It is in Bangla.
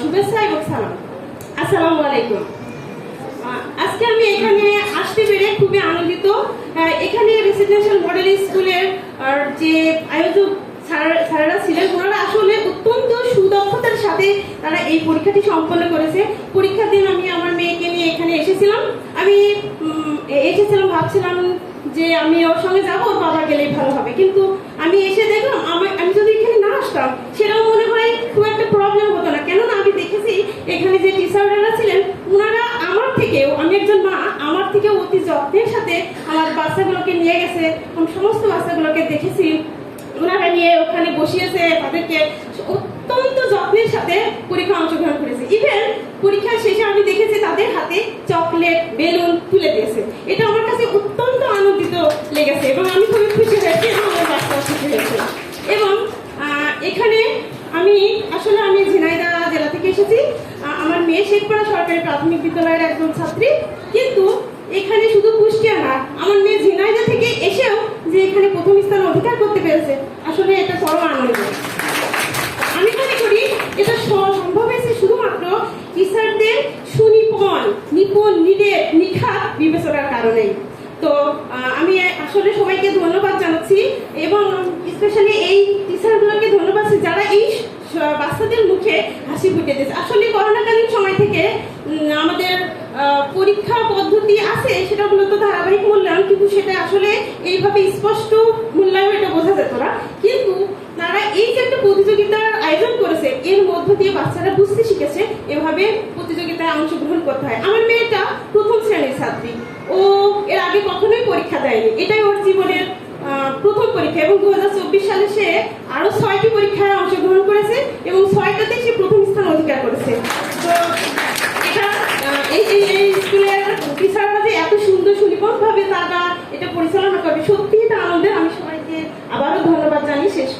শুভেচ্ছা এবং সালাম। আসসালামু আলাইকুম। আজকে আমি এখানে আসতে পেরে খুবই আনন্দিত। এখানে রেসিডেন্সিয়াল মডেল স্কুলের যে আয়োজক স্যারেরা ছিলেন, ওনারা আসলে অত্যন্ত সুদক্ষতার সাথে তারা এই পরীক্ষাটি সম্পন্ন করেছে। পরীক্ষার দিন আমি আমার মেয়েকে নিয়ে এখানে এসেছিলাম। আমি এসেছিলাম, ভাবছিলাম যে আমি ওর সঙ্গে যাব, ওর বাবা গেলেই ভালো হবে। কিন্তু আমি এসে দেখলাম, আমি যদি এখানে না আসতাম, সেটাও মনে হয় খুব একটা প্রবলেম এখানে যে টিচাররা ছিলেন ওনারা আমার থেকেও, আমি একজন মা, আমার থেকে অতি যত্নের সাথে আমার বাচ্চাগুলোকে নিয়ে গেছে সমস্ত বাচ্চাগুলোকে দেখেছি। ওনারা নিয়ে ওখানে বসিয়েছে, তাদেরকে অত্যন্ত যত্নের সাথে পরীক্ষা অংশগ্রহণ করেছে। ইভেন পরীক্ষা শেষে আমি দেখেছি তাদের হাতে চকলেট, বেলুন তুলে দিয়েছে। এটা আমার কাছে অত্যন্ত আনন্দিত লেগেছে, এবং আমি খুবই খুশি হয়েছি আমার বাচ্চাও খুশি হয়েছে। এবং এখানে আমি, আসলে আমি ঝিনাইদহ জেলা থেকে এসেছি আহ, আমার মেয়ে শেখপাড়া সরকারি প্রাথমিক বিদ্যালয়ের একজন ছাত্রী। কিন্তু এখানে শুধু কুষ্টিয়া না, আমার মেয়ে ঝিনাইদহ থেকে এসেও যে এখানে প্রথম স্থান অধিকার করতে পেরেছে, আসলে এটা পরম আনন্দ আমি মনে করি এটা সম্ভব হয়েছে শুধুমাত্র টিচারদের সুনিপন নিপুণ, নিডের, নিখাত বিবেচনার কারণেই। তো আমি আসলে সবাইকে ধন্যবাদ জানাচ্ছি এবং স্পেশালি এই টিচারগুলোকে ধন্যবাদ জানাচ্ছি যারা এই স- বাচ্চাদের মুখে হাসি ফুটে দিয়েছে আসলে করোনাকালীন সময় থেকে আমাদের পরীক্ষা পদ্ধতি আছে, সেটা মূলত ধারাবাহিক মূল্যায়ন, কিন্তু সেটা আসলে এইভাবে স্পষ্ট মূল্যায়ন এটা বোঝা যেত না। কিন্তু তারা এই যে একটা প্রতিযোগিতার আয়োজন করেছে, এর মধ্য দিয়ে বাচ্চারা বুঝতে শিখেছে এভাবে প্রতিযোগিতায় অংশগ্রহণ করতে হয়। আমার মেয়েটা প্রথম শ্রেণির ছাত্রী। ও এর আগে কখনোই পরীক্ষা দেয়নি। এটাই ওর জীবনের প্রথম পরীক্ষা। এবং দু চব্বিশ সালে সে আরও ছয়টি পরীক্ষায় অংশগ্রহণ করেছে এবং ছয়টাতে সে প্রথম স্থান অধিকার করেছে। তো এটা এই স্কুলের এত সুন্দর তারা এটা পরিচালনা সত্যি এটা আনন্দের। আমি সবাইকে আবারও ধন্যবাদ জানিয়ে শেষ।